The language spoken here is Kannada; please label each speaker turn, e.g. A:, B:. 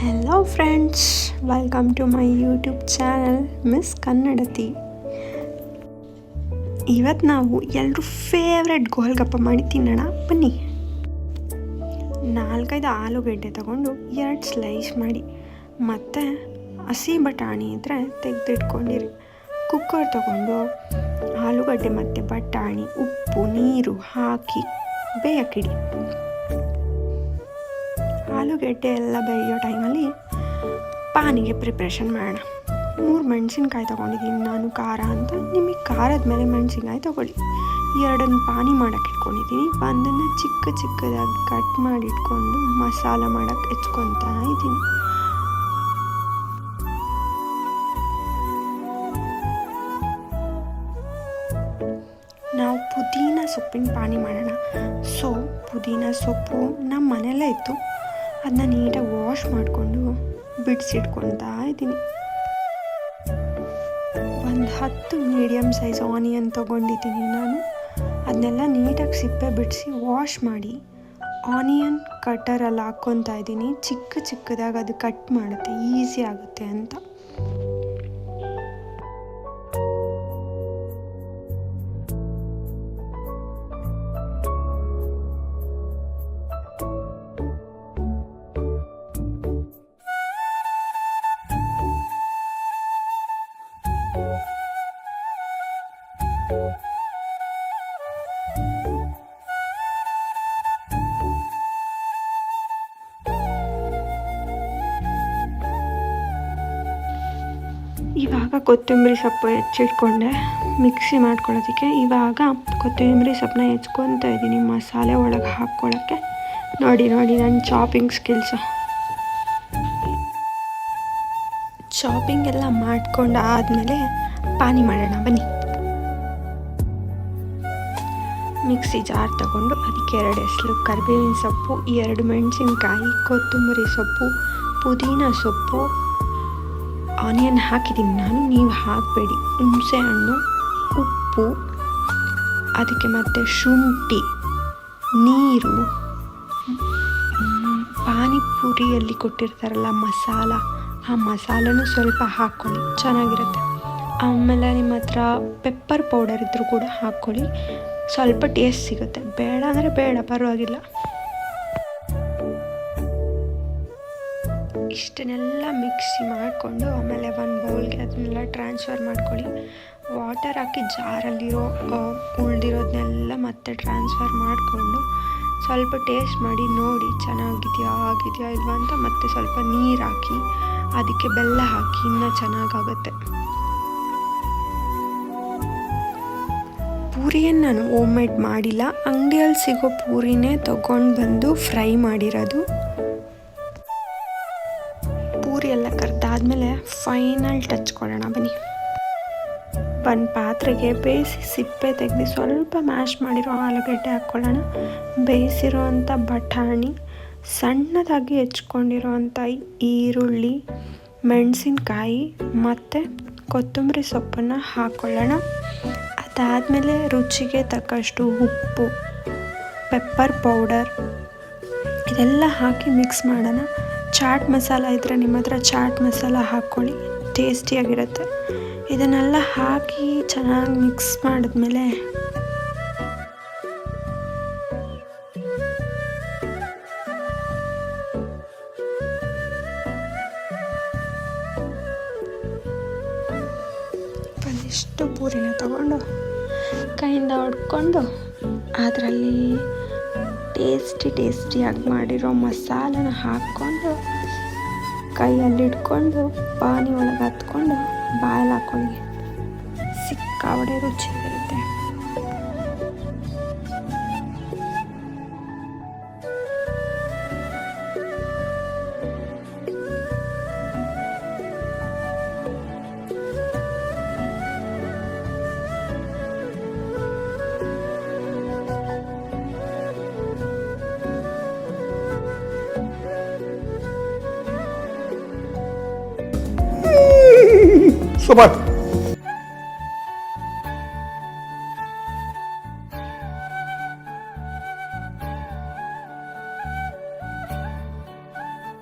A: Hello friends welcome to my YouTube channel miss Kannadathi ಇವತ್ತು ನಾವು ಎಲ್ಲರೂ ಫೇವ್ರೆಟ್ ಗೋಲ್ಗಪ್ಪ ಮಾಡಿ ತಿನ್ನೋಣ, ಬನ್ನಿ. ನಾಲ್ಕೈದು ಆಲೂಗಡ್ಡೆ ತಗೊಂಡು ಎರಡು ಸ್ಲೈಸ್ ಮಾಡಿ. ಮತ್ತು ಹಸಿ ಬಟಾಣಿ ಇದ್ದರೆ ತೆಗೆದಿಟ್ಕೊಂಡಿರಿ. ಕುಕ್ಕರ್ ತಗೊಂಡು ಆಲೂಗಡ್ಡೆ ಮತ್ತು ಬಟಾಣಿ, ಉಪ್ಪು, ನೀರು ಹಾಕಿ ಬೇಯಕ್ಕಿಡಿ ಆಲೂಗೆಡ್ಡೆ ಎಲ್ಲ ಬೇಯೋ ಟೈಮಲ್ಲಿ ಪಾನಿಗೆ ಪ್ರಿಪ್ರೇಷನ್ ಮಾಡೋಣ. ಮೂರು ಮೆಣಸಿನ್ಕಾಯಿ ತೊಗೊಂಡಿದ್ದೀನಿ. ನಾನು ಖಾರ ಅಂತ. ನಿಮಗೆ ಖಾರದ ಮೇಲೆ ಮೆಣಸಿನ್ಕಾಯಿ ತೊಗೊಳ್ಳಿ. ಎರಡನ್ನು ಪಾನಿ ಮಾಡೋಕ್ಕೆ ಇಟ್ಕೊಂಡಿದ್ದೀನಿ. ಒಂದನ್ನು ಚಿಕ್ಕ ಚಿಕ್ಕದಾಗಿ ಕಟ್ ಮಾಡಿ ಇಟ್ಕೊಂಡು ಮಸಾಲ ಮಾಡೋಕ್ಕೆ ಹೆಚ್ಕೊತಾ ಇದ್ದೀನಿ. ನಾವು ಪುದೀನ ಸೊಪ್ಪಿನ ಪಾನಿ ಮಾಡೋಣ. ಸೊ ಪುದೀನ ಸೊಪ್ಪು ನಮ್ಮ ಮನೆಯಲ್ಲೇ ಇತ್ತು. ಅದನ್ನ ನೀಟಾಗಿ ವಾಶ್ ಮಾಡಿಕೊಂಡು ಬಿಡಿಸಿಟ್ಕೊಳ್ತಾ ಇದ್ದೀನಿ. ಒಂದು ಹತ್ತು ಮೀಡಿಯಮ್ ಸೈಜ್ ಆನಿಯನ್ ತೊಗೊಂಡಿದ್ದೀನಿ ನಾನು. ಅದನ್ನೆಲ್ಲ ನೀಟಾಗಿ ಸಿಪ್ಪೆ ಬಿಡಿಸಿ ವಾಶ್ ಮಾಡಿ ಆನಿಯನ್ ಕಟರಲ್ಲಿ ಹಾಕ್ಕೊತಾ ಇದ್ದೀನಿ. ಚಿಕ್ಕ ಚಿಕ್ಕದಾಗಿ ಅದು ಕಟ್ ಮಾಡುತ್ತೆ, ಈಸಿ ಆಗುತ್ತೆ ಅಂತ. ಇವಾಗ ಕೊತ್ತಂಬರಿ ಸೊಪ್ಪು ಹೆಚ್ಚಿಟ್ಕೊಂಡೆ. ಮಿಕ್ಸಿ ಮಾಡ್ಕೊಳ್ಳೋದಕ್ಕೆ ಇವಾಗ ಕೊತ್ತಂಬರಿ ಸೊಪ್ಪನ್ನ ಹೆಚ್ಕೊತಾ ಇದ್ದೀನಿ ಮಸಾಲೆ ಒಳಗೆ ಹಾಕ್ಕೊಳ್ಳೋಕ್ಕೆ. ನೋಡಿ ನೋಡಿ, ನನ್ನ ಚಾಪಿಂಗ್ ಸ್ಕಿಲ್ಸು ಚಾಪಿಂಗ್ ಎಲ್ಲ ಮಾಡ್ಕೊಂಡು ಆದಮೇಲೆ ಪಾನಿ ಮಾಡೋಣ, ಬನ್ನಿ. ಮಿಕ್ಸಿ ಜಾರ್ ತಗೊಂಡು ಅದಕ್ಕೆ ಎರಡು ಹೆಸರು ಕರಿಬೇವಿನ ಸೊಪ್ಪು, ಎರಡು ಮೆಣಸಿನ್ಕಾಯಿ, ಕೊತ್ತಂಬರಿ ಸೊಪ್ಪು, ಪುದೀನ ಸೊಪ್ಪು. ಆನಿಯನ್ ಹಾಕಿದ್ದೀನಿ ನಾನು, ನೀವು ಹಾಕಬೇಡಿ. ಹುಣಸೆ ಹಣ್ಣು, ಉಪ್ಪು, ಅದಕ್ಕೆ ಮತ್ತು ಶುಂಠಿ, ನೀರು. ಪಾನಿಪುರಿಯಲ್ಲಿ ಕೊಟ್ಟಿರ್ತಾರಲ್ಲ ಮಸಾಲ ಆ ಮಸಾಲೆನೂ ಸ್ವಲ್ಪ ಹಾಕ್ಕೊಳ್ಳಿ. ಚೆನ್ನಾಗಿರುತ್ತೆ. ಆಮೇಲೆ ನಿಮ್ಮ ಹತ್ರ ಪೆಪ್ಪರ್ ಪೌಡರ್ ಇದ್ದರೂ ಕೂಡ ಹಾಕ್ಕೊಳ್ಳಿ. ಸ್ವಲ್ಪ ಟೇಸ್ಟ್ ಸಿಗುತ್ತೆ. ಬೇಡ ಅಂದರೆ ಬೇಡ, ಪರವಾಗಿಲ್ಲ. ಇಷ್ಟನ್ನೆಲ್ಲ ಮಿಕ್ಸಿ ಮಾಡಿಕೊಂಡು ಆಮೇಲೆ ಒಂದು ಬೌಲ್ಗೆ ಅದನ್ನೆಲ್ಲ ಟ್ರಾನ್ಸ್ಫರ್ ಮಾಡ್ಕೊಳ್ಳಿ. ವಾಟರ್ ಹಾಕಿ ಜಾರಲ್ಲಿರೋ ಉಳ್ದಿರೋದನ್ನೆಲ್ಲ ಮತ್ತೆ ಟ್ರಾನ್ಸ್ಫರ್ ಮಾಡಿಕೊಂಡು ಸ್ವಲ್ಪ ಟೇಸ್ಟ್ ಮಾಡಿ, ನೋಡಿ ಚೆನ್ನಾಗಿದೆಯಾ, ಆಗಿದೆಯಾ ಇಲ್ವಾ ಅಂತ ಮತ್ತೆ ಸ್ವಲ್ಪ ನೀರು ಹಾಕಿ, ಅದಕ್ಕೆ ಬೆಲ್ಲ ಹಾಕಿ ಇನ್ನೂ ಚೆನ್ನಾಗಾಗತ್ತೆ. ಪೂರಿಯನ್ನು ನಾನು ಹೋಮ್ ಮೇಡ್ ಮಾಡಿಲ್ಲ. ಅಂಗಡಿಯಲ್ಲಿ ಸಿಗೋ ಪೂರಿನೇ ತಗೊಂಡು ಬಂದು ಫ್ರೈ ಮಾಡಿರೋದು. ಪೂರಿ ಎಲ್ಲ ಕರೆದಾದ್ಮೇಲೆ ಫೈನಲ್ ಟಚ್ ಕೊಡೋಣ, ಬನ್ನಿ. ಒಂದು ಪಾತ್ರೆಗೆ ಬೇಯಿಸಿ ಸಿಪ್ಪೆ ತೆಗೆದು ಸ್ವಲ್ಪ ಮ್ಯಾಶ್ ಮಾಡಿರೋ ಆಲೂಗಡ್ಡೆ ಹಾಕ್ಕೊಳ್ಳೋಣ ಬೇಯಿಸಿರೋ ಅಂಥ ಬಟಾಣಿ, ಸಣ್ಣದಾಗಿ ಹೆಚ್ಕೊಂಡಿರೋವಂಥ ಈರುಳ್ಳಿ, ಮೆಣಸಿನ್ಕಾಯಿ ಮತ್ತು ಕೊತ್ತಂಬರಿ ಸೊಪ್ಪನ್ನು ಹಾಕ್ಕೊಳ್ಳೋಣ ಅದಾದಮೇಲೆ ರುಚಿಗೆ ತಕ್ಕಷ್ಟು ಉಪ್ಪು ಪೆಪ್ಪರ್ ಪೌಡರ್ ಇದೆಲ್ಲ ಹಾಕಿ ಮಿಕ್ಸ್ ಮಾಡೋಣ. ಚಾಟ್ ಮಸಾಲ ಇದ್ದರೆ ನಿಮ್ಮ ಹತ್ರ ಚಾಟ್ ಮಸಾಲ ಹಾಕ್ಕೊಳ್ಳಿ ಟೇಸ್ಟಿಯಾಗಿರುತ್ತೆ ಇದನ್ನೆಲ್ಲ ಹಾಕಿ ಚೆನ್ನಾಗಿ ಮಿಕ್ಸ್ ಮಾಡಿದ್ಮೇಲೆ ಒಂದಿಷ್ಟು ಪೂರಿನ ತಗೊಂಡು ಕೈಯಿಂದ ಹೊಡ್ಕೊಂಡು ಅದರಲ್ಲಿ ಟೇಸ್ಟಿ ಟೇಸ್ಟಿಯಾಗಿ ಮಾಡಿರೋ ಮಸಾಲನ ಹಾಕ್ಕೊಂಡು ಕೈಯಲ್ಲಿ ಇಟ್ಕೊಂಡು ಪಾನಿ ಒಳಗೆ ಹತ್ಕೊಂಡು ಬಾಯಲ್ಲಿ ಹಾಕ್ಕೊಳ್ಳಿ ರುಚಿ ಇರುತ್ತೆ.
B: Super.